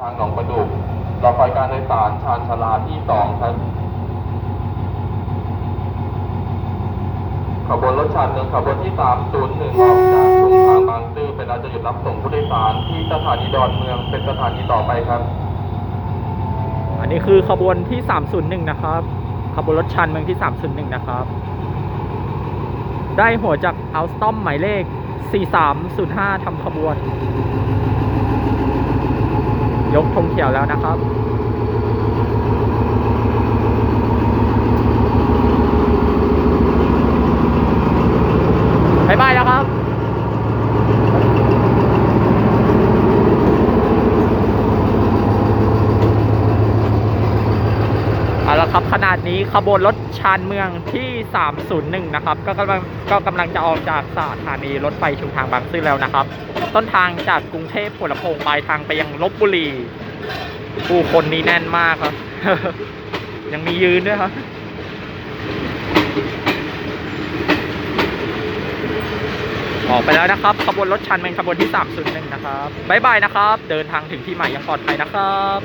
ทางหนองประดุกรอคอยการโดยสารชานชาลาที่สองครับขบวนรถชันหนึ่งขบวนที่301ออกจากชุมทางบางซื่อเป็นเราจะหยุดรับส่งผู้โดยสารที่สถานีดอนเมืองเป็นสถานีต่อไปครับ อันนี้คือขบวนที่ 301 นะครับ ขบวนรถชันเมืองที่ 301 นะครับ ได้หัวจากอัลสตอมหมายเลข 4305ทำขบวน ยกธงเขียวแล้วนะครับบ๊ายบายแล้วครับ เอาละครับขนาดนี้ขบวนรถชานเมืองที่ 301 นะครับ ก็กำลังก็กำลังจะออกจากสถานีรถไฟชุมทางบางซื่อแล้วนะครับ ต้นทางจากกรุงเทพหัวลำโพงปลายทางไปยังลบบุรีผู้คนนี้แน่นมากครับ ยังมียืนด้วยครับออกไปแล้วนะครับ ขบวนรถชันเป็นขบวนที่ 301 นะครับ บ๊ายบายนะครับ เดินทางถึงที่หมายอยังปลอดภัยนะครับ